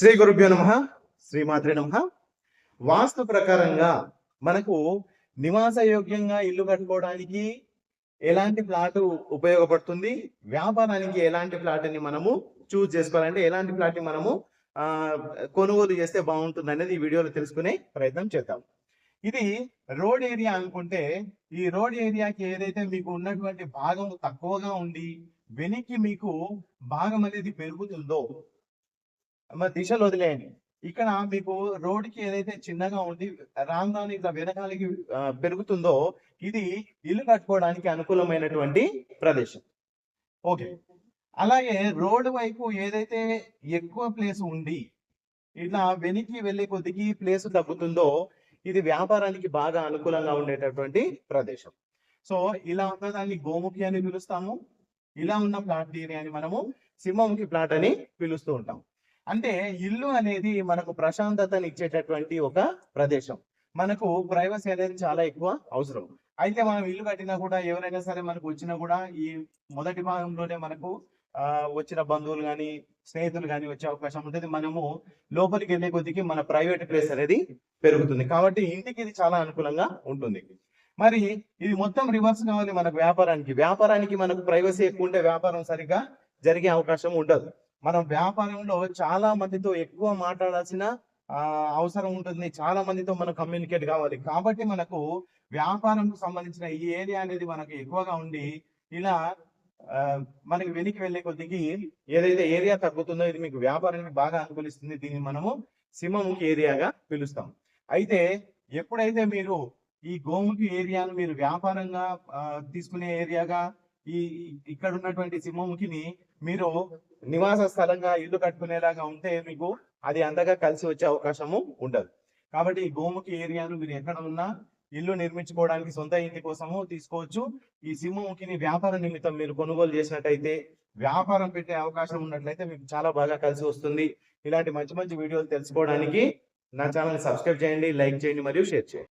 శ్రీ గురుభ్యో నమ. శ్రీమాత్రి నమ. వాస్తు ప్రకారంగా మనకు నివాస యోగ్యంగా ఇల్లు కట్టుకోవడానికి ఎలాంటి ప్లాట్ ఉపయోగపడుతుంది? వ్యాపారానికి ఎలాంటి ప్లాట్ని మనము చూస్ చేసుకోవాలంటే ఎలాంటి ప్లాట్ని మనము కొనుగోలు చేస్తే బాగుంటుంది అనేది ఈ వీడియోలో తెలుసుకునే ప్రయత్నం చేద్దాం. ఇది రోడ్ ఏరియా అనుకుంటే ఈ రోడ్ ఏరియాకి ఏదైతే మీకు ఉన్నటువంటి భాగం తక్కువగా ఉండి వెనక్కి మీకు భాగం అనేది పెరుగుతుందో మరి దిశలు వదిలేయండి. ఇక్కడ మీకు రోడ్కి ఏదైతే చిన్నగా ఉంది రాను రాను ఇట్లా వెనకాలకి పెరుగుతుందో ఇది ఇల్లు కట్టుకోవడానికి అనుకూలమైనటువంటి ప్రదేశం. ఓకే. అలాగే రోడ్ వైపు ఏదైతే ఎక్కువ ప్లేస్ ఉండి ఇట్లా వెనక్కి వెళ్ళే కొద్దికి ప్లేస్ తగ్గుతుందో ఇది వ్యాపారానికి బాగా అనుకూలంగా ఉండేటటువంటి ప్రదేశం. సో ఇలా ఉన్న దాన్ని గోముఖి అని పిలుస్తాము. ఇలా ఉన్న ప్లాట్ ఏరియాని మనము సింహముఖి ప్లాట్ అని పిలుస్తూ ఉంటాము. అంటే ఇల్లు అనేది మనకు ప్రశాంతతని ఇచ్చేటటువంటి ఒక ప్రదేశం. మనకు ప్రైవసీ అనేది చాలా ఎక్కువ అవసరం. అయితే మనం ఇల్లు కట్టినా కూడా ఎవరైనా సరే మనకు వచ్చినా కూడా ఈ మొదటి భాగంలోనే మనకు ఆ వచ్చిన బంధువులు కానీ స్నేహితులు కానీ వచ్చే అవకాశం ఉంటుంది. మనము లోపలికి వెళ్ళే కొద్దికి మన ప్రైవేట్ ప్లేస్ అనేది పెరుగుతుంది. కాబట్టి ఇంటికి ఇది చాలా అనుకూలంగా ఉంటుంది. మరి ఇది మొత్తం రివర్స్ కావాలి మనకు వ్యాపారానికి. వ్యాపారానికి మనకు ప్రైవసీ ఎక్కువ ఉంటే వ్యాపారం సరిగ్గా జరిగే అవకాశం ఉండదు. మనం వ్యాపారంలో చాలా మందితో ఎక్కువ మాట్లాడాల్సిన అవసరం ఉంటుంది. చాలా మందితో మనం కమ్యూనికేట్ కావాలి. కాబట్టి మనకు వ్యాపారంకు సంబంధించిన ఈ ఏరియా అనేది మనకు ఎక్కువగా ఉండి ఇలా మనకి వెనక్కి వెళ్ళే కొద్దికి ఏదైతే ఏరియా తగ్గుతుందో ఇది మీకు వ్యాపారానికి బాగా అనుకూలిస్తుంది. దీన్ని మనము సింహముఖి ఏరియాగా పిలుస్తాం. అయితే ఎప్పుడైతే మీరు ఈ గోముఖి ఏరియాను మీరు వ్యాపారంగా తీసుకునే ఏరియాగా ఈ ఇక్కడ ఉన్నటువంటి సింహముఖిని మీరు నివాస స్థలంగా ఇల్లు కట్టుకునేలాగా ఉంటే మీకు అది అంతగా కలిసి వచ్చే అవకాశము ఉండదు. కాబట్టి ఈ గోముఖి ఏరియాను మీరు ఎక్కడ ఉన్నా ఇల్లు నిర్మించుకోవడానికి సొంత ఇంటి కోసము తీసుకోవచ్చు. ఈ సింహముఖిని వ్యాపార నిమిత్తం మీరు కొనుగోలు చేసినట్టయితే వ్యాపారం పెట్టే అవకాశం ఉన్నట్లయితే మీకు చాలా బాగా కలిసి వస్తుంది. ఇలాంటి మంచి మంచి వీడియోలు తెలుసుకోవడానికి నా ఛానల్ సబ్స్క్రైబ్ చేయండి లైక్ చేయండి మరియు షేర్ చేయండి.